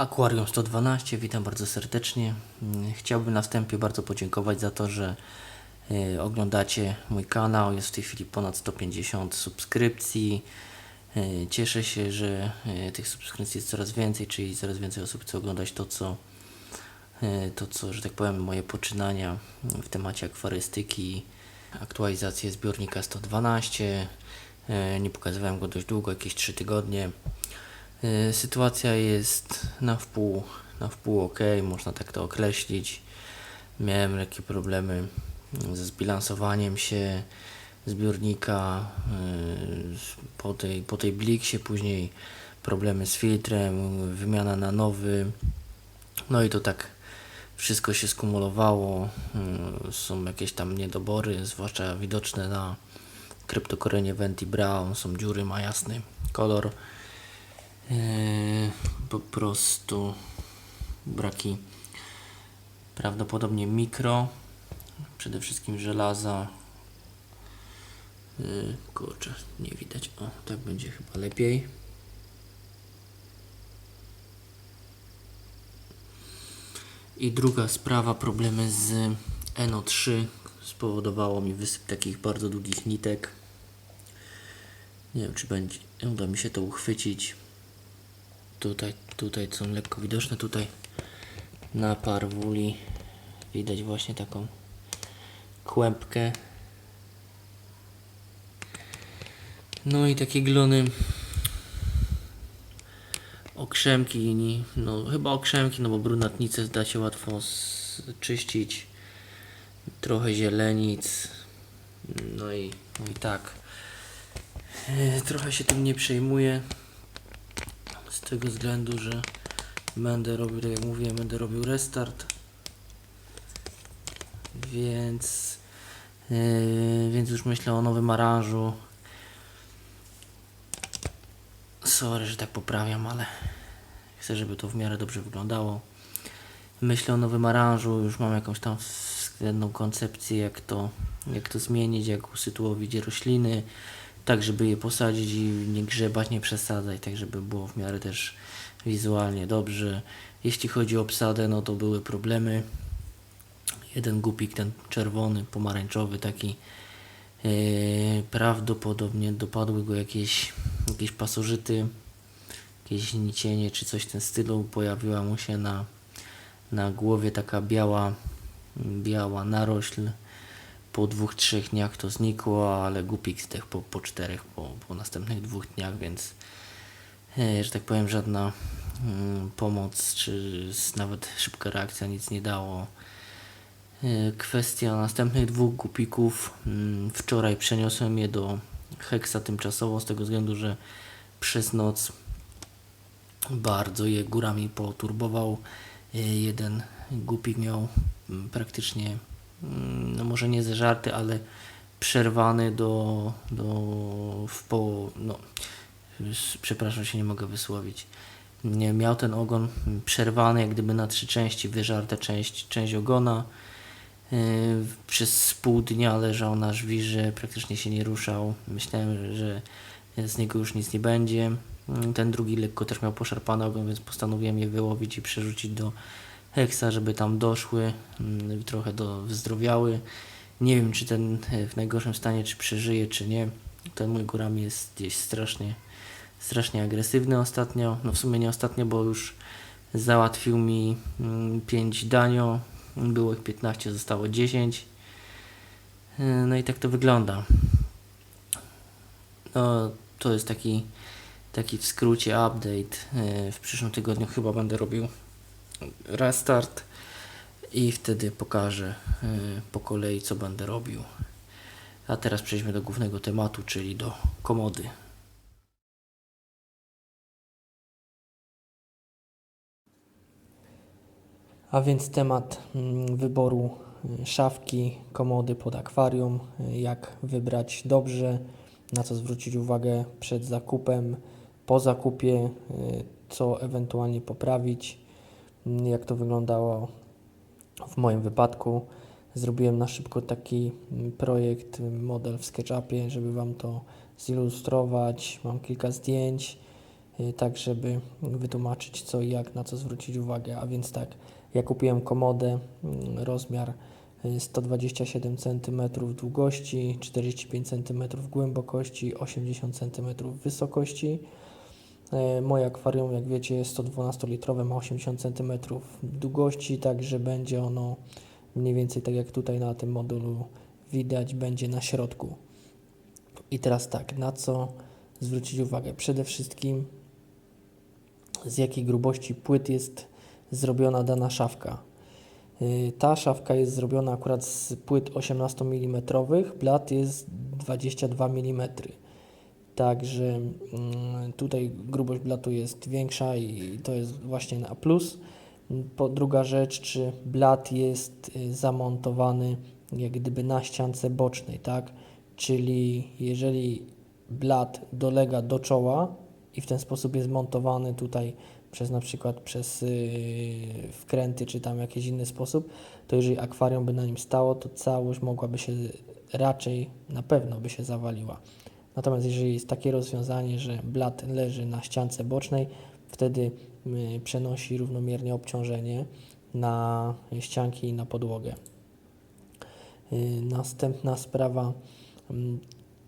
Akwarium 112, witam bardzo serdecznie. Chciałbym na wstępie bardzo podziękować za to, że y, oglądacie mój kanał. Jest w tej chwili ponad 150 subskrypcji. Y, Cieszę się, że y, tych subskrypcji jest coraz więcej, czyli coraz więcej osób chce oglądać to, co, to, co że tak powiem, moje poczynania w temacie akwarystyki, aktualizację zbiornika 112. Y, Nie pokazywałem go dość długo, jakieś 3 tygodnie. Y, Sytuacja jest na wpół, na wpół ok, można tak to określić. Miałem lekkie problemy ze zbilansowaniem się zbiornika po tej, po tej bliksie, później problemy z filtrem, wymiana na nowy. No i to tak wszystko się skumulowało. Y, Są jakieś tam niedobory, zwłaszcza widoczne na kryptokorenie Venti Brown. Są dziury, ma jasny kolor. Eee, po prostu braki prawdopodobnie mikro, przede wszystkim żelaza. Eee, kurczę, nie widać. O, tak będzie chyba lepiej. I druga sprawa, problemy z NO3 spowodowało mi wysyp takich bardzo długich nitek. Nie wiem, czy będzie uda mi się to uchwycić. Tutaj, tutaj są lekko widoczne. Tutaj na parwuli widać właśnie taką kłębkę. No i takie glony okrzemki, no chyba okrzemki, no bo brunatnicę da się łatwo czyścić. Trochę zielenic. No i, no i tak. E, Trochę się tym nie przejmuję. Z tego względu, że będę robił, tak jak mówiłem, będę robił restart. Więc, yy, więc już myślę o nowym aranżu. Sorry, że tak poprawiam, ale chcę, żeby to w miarę dobrze wyglądało. Myślę o nowym aranżu, już mam jakąś tam względną koncepcję, jak to, jak to zmienić, jak usytuowić rośliny, tak żeby je posadzić i nie grzebać, nie przesadzać, tak żeby było w miarę też wizualnie dobrze. Jeśli chodzi o obsadę, no to były problemy. Jeden gupik, ten czerwony, pomarańczowy, taki yy, prawdopodobnie dopadły go jakieś, jakieś pasożyty, jakieś nicienie czy coś w tym stylu. Pojawiła mu się na, na głowie taka biała, biała narośl. Po dwóch, trzech dniach to znikło, ale gupik zdechł po, po czterech, po, po następnych dwóch dniach, więc e, że tak powiem, żadna mm, pomoc, czy nawet szybka reakcja nic nie dało. E, Kwestia następnych dwóch gupików. mm, Wczoraj przeniosłem je do heksa tymczasowo, z tego względu, że przez noc bardzo je górami poturbował. E, Jeden głupik miał mm, praktycznie, mm, no może nie zeżarty, ale przerwany do, do w po, no, przepraszam się nie mogę wysłowić. Miał ten ogon mm, przerwany jak gdyby na trzy części, wyżarta część, część ogona. Yy, Przez pół dnia leżał na żwirze, praktycznie się nie ruszał. Myślałem, że z niego już nic nie będzie. Yy, Ten drugi lekko też miał poszarpany ogon, więc postanowiłem je wyłowić i przerzucić do heksa, żeby tam doszły, yy, trochę do wyzdrowiały. Nie wiem, czy ten yy, w najgorszym stanie, czy przeżyje, czy nie. Ten mój górami jest gdzieś strasznie, strasznie agresywny ostatnio. No w sumie nie ostatnio, bo już załatwił mi 5 danio. Było ich 15, zostało 10. Yy, No i tak to wygląda. No, to jest taki, taki w skrócie update. Yy, W przyszłym tygodniu chyba będę robił restart i wtedy pokażę yy, po kolei, co będę robił. A teraz przejdźmy do głównego tematu, czyli do komody. A więc temat mm, wyboru y, szafki, komody pod akwarium, jak wybrać dobrze, na co zwrócić uwagę przed zakupem, po zakupie, y, co ewentualnie poprawić, mm, jak to wyglądało w moim wypadku. zrobiłem na szybko taki mm, projekt, y, model w SketchUpie, żeby Wam to zilustrować. Mam kilka zdjęć, y, tak żeby wytłumaczyć co i jak, na co zwrócić uwagę. A więc tak, ja kupiłem komodę, mm, rozmiar y, 127 cm długości, 45 cm głębokości, 80 cm wysokości. E, Moje akwarium, jak wiecie, jest 112-litrowe, ma 80 cm długości, także będzie ono mniej więcej tak jak tutaj na tym modulu widać, będzie na środku. I teraz tak, na co zwrócić uwagę? Przede wszystkim z jakiej grubości płyt jest zrobiona dana szafka. Y, Ta szafka jest zrobiona akurat z płyt 18 mm, blat jest 22 mm. Także mm, tutaj grubość blatu jest większa i to jest właśnie na plus. Po druga rzecz, czy blat jest y, zamontowany jak gdyby na ściance bocznej, tak? Czyli jeżeli blat dolega do czoła i w ten sposób jest montowany tutaj przez na przykład przez yy, wkręty czy tam jakiś inny sposób, to jeżeli akwarium by na nim stało, to całość mogłaby się raczej na pewno by się zawaliła. Natomiast jeżeli jest takie rozwiązanie, że blat leży na ściance bocznej, wtedy y, przenosi równomiernie obciążenie na ścianki i na podłogę. Y, Następna sprawa, mm,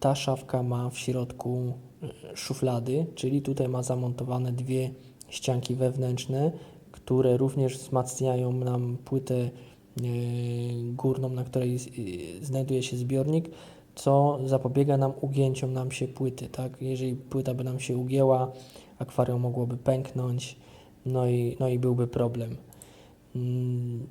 ta szafka ma w środku y, szuflady, czyli tutaj ma zamontowane dwie ścianki wewnętrzne, które również wzmacniają nam płytę górną, na której znajduje się zbiornik, co zapobiega nam ugięciom nam się płyty, tak? Jeżeli płyta by nam się ugięła, akwarium mogłoby pęknąć, no i, no i byłby problem. Mm,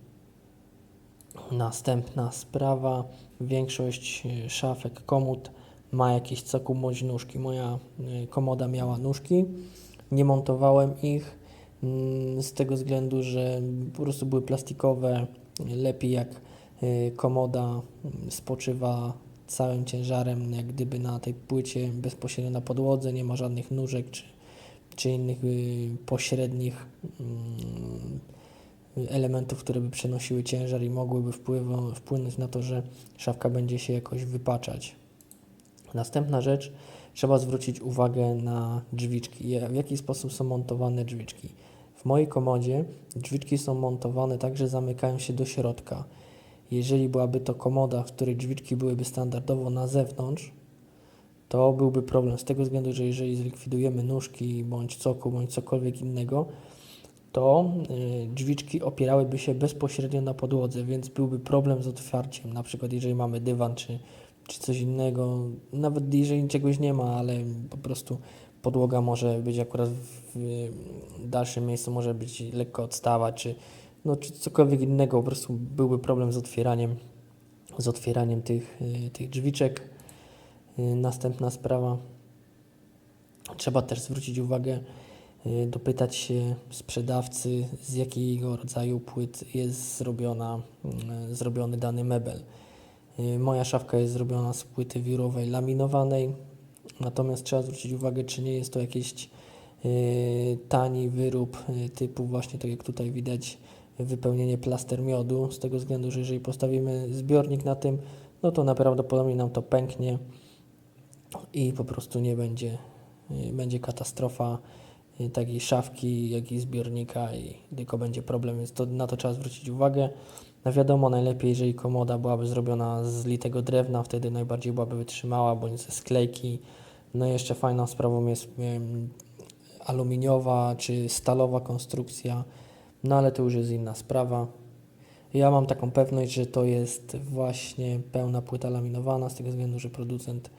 Następna sprawa, większość y, szafek, komód ma jakieś cokół bądź nóżki. Moja y, komoda miała nóżki, nie montowałem ich mm, z tego względu, że po prostu były plastikowe. Lepiej jak y, komoda mm, spoczywa całym ciężarem, jak gdyby na tej płycie bezpośrednio na podłodze, nie ma żadnych nóżek czy, czy innych y, pośrednich mm, elementów, które by przenosiły ciężar i mogłyby wpłynąć na to, że szafka będzie się jakoś wypaczać. Następna rzecz, trzeba zwrócić uwagę na drzwiczki. W jaki sposób są montowane drzwiczki? W mojej komodzie drzwiczki są montowane tak, że zamykają się do środka. Jeżeli byłaby to komoda, w której drzwiczki byłyby standardowo na zewnątrz, to byłby problem z tego względu, że jeżeli zlikwidujemy nóżki bądź cokół, bądź cokolwiek innego, to y, drzwiczki opierałyby się bezpośrednio na podłodze, więc byłby problem z otwarciem. Na przykład jeżeli mamy dywan czy, czy coś innego, nawet jeżeli czegoś nie ma, ale po prostu podłoga może być akurat w dalszym miejscu, może być lekko odstawa, czy, no, czy cokolwiek innego, po prostu byłby problem z otwieraniem, z otwieraniem tych, y, tych drzwiczek. Y, Następna sprawa, trzeba też zwrócić uwagę, y, dopytać się sprzedawcy, z jakiego rodzaju płyt jest zrobiona, zrobiony dany mebel. Moja szafka jest zrobiona z płyty wiórowej laminowanej, natomiast trzeba zwrócić uwagę, czy nie jest to jakiś tani wyrób typu właśnie tak jak tutaj widać wypełnienie plaster miodu, z tego względu, że jeżeli postawimy zbiornik na tym, no to najprawdopodobniej nam to pęknie i po prostu nie będzie, będzie katastrofa y, takiej szafki, jak i zbiornika i tylko będzie problem, więc to, na to trzeba zwrócić uwagę. No wiadomo, najlepiej, jeżeli komoda byłaby zrobiona z litego drewna, wtedy najbardziej byłaby wytrzymała, bądź ze sklejki. No i jeszcze fajną sprawą jest aluminiowa czy stalowa konstrukcja, no ale to już jest inna sprawa. Ja mam taką pewność, że to jest właśnie pełna płyta laminowana, z tego względu, że producent,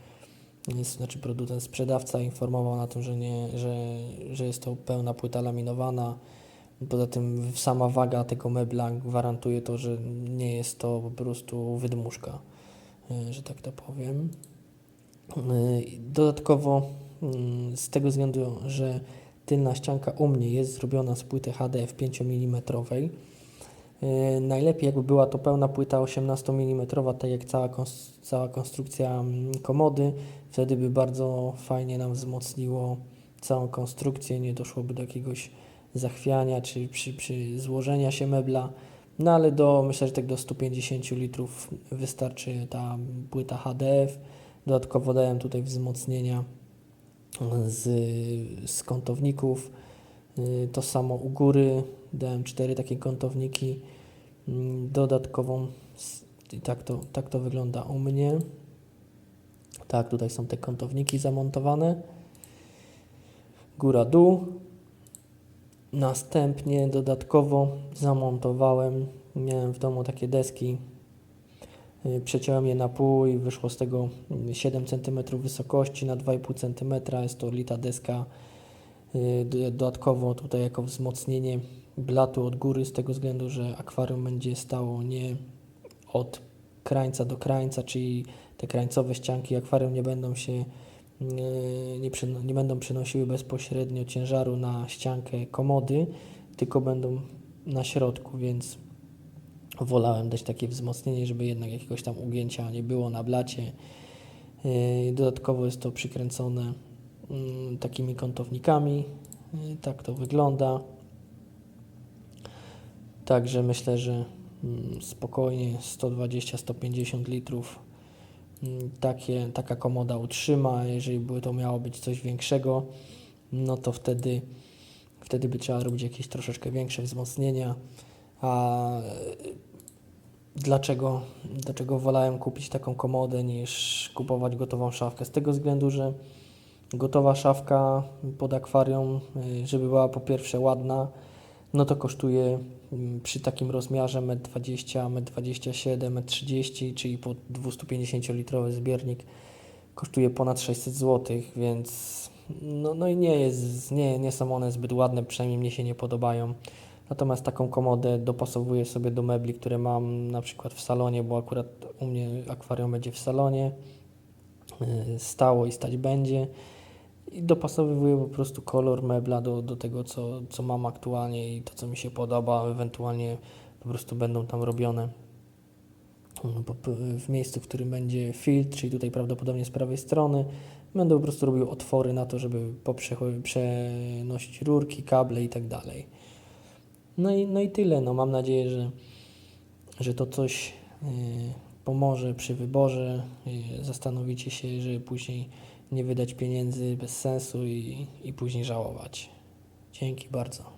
znaczy producent, sprzedawca informował na tym, że, nie, że, że jest to pełna płyta laminowana. Poza tym sama waga tego mebla gwarantuje to, że nie jest to po prostu wydmuszka, y, że tak to powiem. Y, Dodatkowo mm, z tego względu, że tylna ścianka u mnie jest zrobiona z płyty HDF 5 mm, najlepiej jakby była to pełna płyta 18 mm, tak jak cała, cała konstrukcja mm, komody, wtedy by bardzo fajnie nam wzmocniło całą konstrukcję, nie doszłoby do jakiegoś zachwiania czy przy, przy złożenia się mebla. No ale do, myślę, że tak do 150 litrów wystarczy ta płyta HDF. Dodatkowo dałem tutaj wzmocnienia z, z kątowników. Y, To samo u góry dałem cztery takie kątowniki. Mm, Dodatkową, tak to, tak to wygląda u mnie. Tak, tutaj są te kątowniki zamontowane. Góra, dół. Następnie dodatkowo zamontowałem, miałem w domu takie deski, przeciąłem je na pół i wyszło z tego mm, 7 cm wysokości na 2,5 cm. Jest to lita deska. Y, do- Dodatkowo tutaj jako wzmocnienie blatu od góry z tego względu, że akwarium będzie stało nie od krańca do krańca, czyli te krańcowe ścianki akwarium nie będą się y, nie, nie będą przynosiły bezpośrednio ciężaru na ściankę komody, tylko będą na środku, więc wolałem dać takie wzmocnienie, żeby jednak jakiegoś tam ugięcia nie było na blacie. Yy, Dodatkowo jest to przykręcone mm, takimi kątownikami. Yy, Tak to wygląda. Także myślę, że mm, spokojnie 120-150 litrów mm, takie, taka komoda utrzyma. Jeżeli by to miało być coś większego, no to wtedy, wtedy by trzeba robić jakieś troszeczkę większe wzmocnienia. A e, dlaczego, dlaczego wolałem kupić taką komodę niż kupować gotową szafkę? Z tego względu, że gotowa szafka pod akwarium, y, żeby była po pierwsze ładna, no to kosztuje przy takim rozmiarze 1,20 m, 1,27 m, 1,30 m, czyli po 250-litrowy zbiornik kosztuje ponad 600 zł, więc no, no i nie, jest, nie, nie są one zbyt ładne, przynajmniej mnie się nie podobają. Natomiast taką komodę dopasowuję sobie do mebli, które mam na przykład w salonie, bo akurat u mnie akwarium będzie w salonie, y, stało i stać będzie. I dopasowuję po prostu kolor mebla do, do tego, co, co mam aktualnie i to, co mi się podoba. Ewentualnie po prostu będą tam robione mm, w miejscu, w którym będzie filtr, czyli tutaj prawdopodobnie z prawej strony. Będę po prostu robił otwory na to, żeby poprzecho- przenosić rurki, kable i tak dalej. No i, no i tyle. No, mam nadzieję, że, że to coś y, pomoże przy wyborze. Y, zastanowicie się, żeby później nie wydać pieniędzy bez sensu i, i później żałować. Dzięki bardzo.